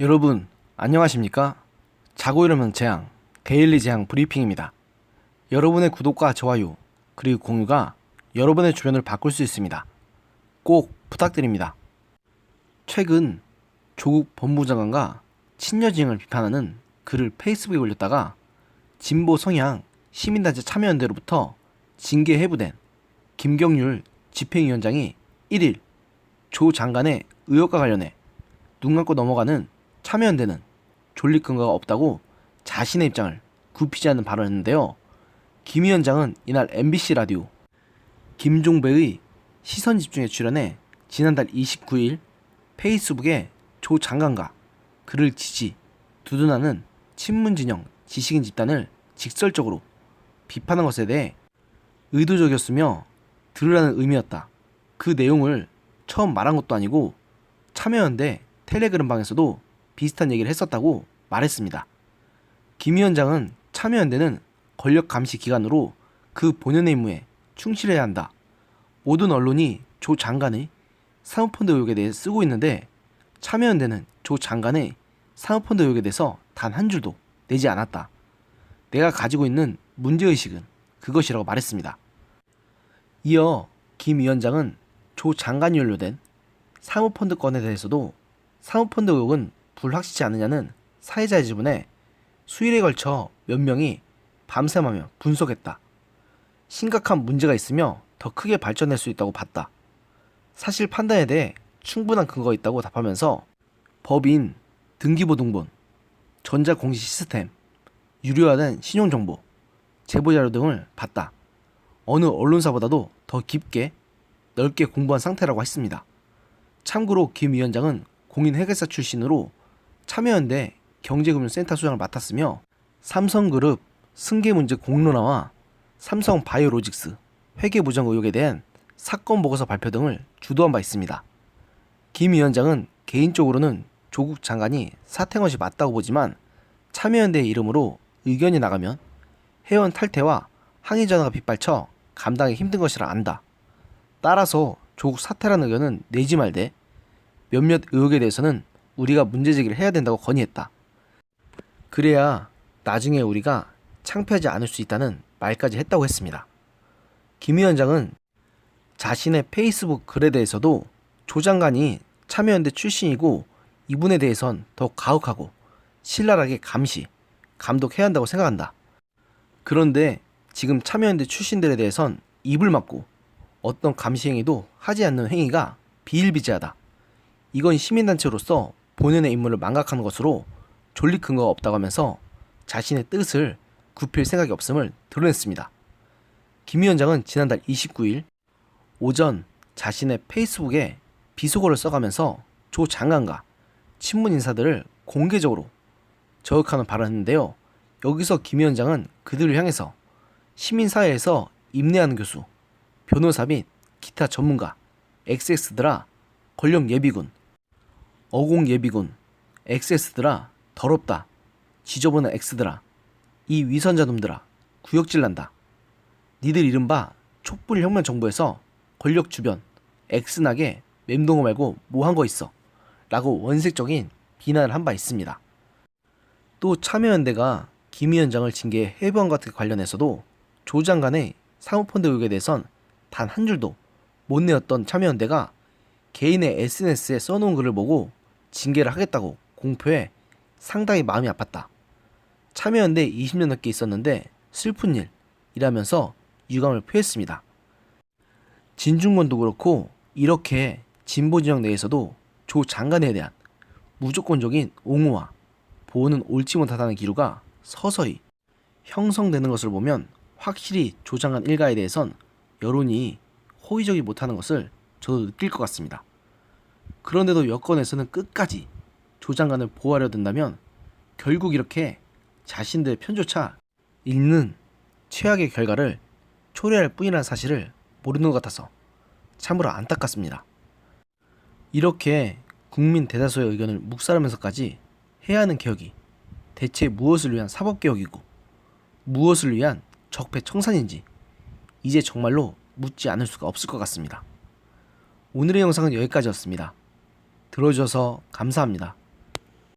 여러분 안녕하십니까? 자고 일어나면 재앙 데일리 재앙 브리핑입니다. 여러분의 구독과 좋아요 그리고 공유가 여러분의 주변을 바꿀 수 있습니다. 꼭 부탁드립니다. 최근 조국 법무장관과 친여진을 비판하는 글을 페이스북에 올렸다가 진보 성향 시민단체 참여연대로부터 징계 해부된 김경률 집행위원장이 1일 조 장관의 의혹과 관련해 눈 감고 넘어가는 참여연대는 존립 근거가 없다고 자신의 입장을 굽히지 않는 발언을 했는데요. 김 위원장은 이날 MBC 라디오 김종배의 시선 집중에 출연해 지난달 29일 페이스북에 조 장관과 그를 지지, 두둔하는 친문진영 지식인 집단을 직설적으로 비판한 것에 대해 의도적이었으며 들으라는 의미였다. 그 내용을 처음 말한 것도 아니고 참여연대 텔레그램 방에서도 비슷한 얘기를 했었다고 말했습니다. 김 위원장은 참여연대는 권력 감시 기관으로 그 본연의 임무에 충실해야 한다. 모든 언론이 조 장관의 사모펀드 의혹에 대해 쓰고 있는데 참여연대는 조 장관의 사모펀드 의혹에 대해서 단 한 줄도 내지 않았다. 내가 가지고 있는 문제의식은 그것이라고 말했습니다. 이어 김 위원장은 조 장관이 연루된 사모펀드 건에 대해서도 사모펀드 의혹은 불확실치 않느냐는 사회자의 질문에 수일에 걸쳐 몇 명이 밤샘하며 분석했다. 심각한 문제가 있으며 더 크게 발전할 수 있다고 봤다. 사실 판단에 대해 충분한 근거가 있다고 답하면서 법인, 등기부 등본, 전자공시 시스템, 유료화된 신용정보, 제보자료 등을 봤다. 어느 언론사보다도 더 깊게 넓게 공부한 상태라고 했습니다. 참고로 김 위원장은 공인회계사 출신으로 참여연대 경제금융센터 소장을 맡았으며 삼성그룹 승계 문제 공론화와 삼성 바이오로직스 회계 부정 의혹에 대한 사건 보고서 발표 등을 주도한 바 있습니다. 김 위원장은 개인적으로는 조국 장관이 사퇴한 것이 맞다고 보지만 참여연대의 이름으로 의견이 나가면 회원 탈퇴와 항의 전화가 빗발쳐 감당하기 힘든 것이라 안다. 따라서 조국 사퇴라는 의견은 내지 말되 몇몇 의혹에 대해서는 우리가 문제 제기를 해야 된다고 건의했다. 그래야 나중에 우리가 창피하지 않을 수 있다는 말까지 했다고 했습니다. 김 위원장은 자신의 페이스북 글에 대해서도 조 장관이 참여연대 출신이고 이분에 대해선 더 가혹하고 신랄하게 감시, 감독해야 한다고 생각한다. 그런데 지금 참여연대 출신들에 대해선 입을 막고 어떤 감시 행위도 하지 않는 행위가 비일비재하다. 이건 시민단체로서 본연의 임무를 망각하는 것으로 존립 근거가 없다고 하면서 자신의 뜻을 굽힐 생각이 없음을 드러냈습니다. 김 위원장은 지난달 29일 오전 자신의 페이스북에 비속어를 써가면서 조 장관과 친문 인사들을 공개적으로 저격하는 발언을 했는데요. 여기서 김 위원장은 그들을 향해서 시민사회에서 임내하는 교수, 변호사 및 기타 전문가, XX들아, 권력 예비군, 어공 예비군, XS들아, 더럽다, 지저분한 X들아, 이 위선자 놈들아, 구역질 난다. 니들 이른바 촛불 혁명 정부에서 권력 주변, X나게 맴동어 말고 뭐 한 거 있어. 라고 원색적인 비난을 한 바 있습니다. 또 참여연대가 김 위원장을 징계 해부한 것과 관련해서도 조 장관의 사모펀드 의혹에 대해선 단 한 줄도 못 내었던 참여연대가 개인의 SNS에 써놓은 글을 보고 징계를 하겠다고 공표해 상당히 마음이 아팠다. 참여연대 20년 넘게 있었는데 슬픈 일이라면서 유감을 표했습니다. 진중권도 그렇고 이렇게 진보 진영 내에서도 조 장관에 대한 무조건적인 옹호와 보호는 옳지 못하다는 기류가 서서히 형성되는 것을 보면 확실히 조 장관 일가에 대해선 여론이 호의적이 못하는 것을 저도 느낄 것 같습니다. 그런데도 여권에서는 끝까지 조 장관을 보호하려 든다면 결국 이렇게 자신들의 편조차 읽는 최악의 결과를 초래할 뿐이라는 사실을 모르는 것 같아서 참으로 안타깝습니다. 이렇게 국민 대다수의 의견을 묵살하면서까지 해야 하는 개혁이 대체 무엇을 위한 사법개혁이고 무엇을 위한 적폐청산인지 이제 정말로 묻지 않을 수가 없을 것 같습니다. 오늘의 영상은 여기까지였습니다. 들어주셔서 감사합니다.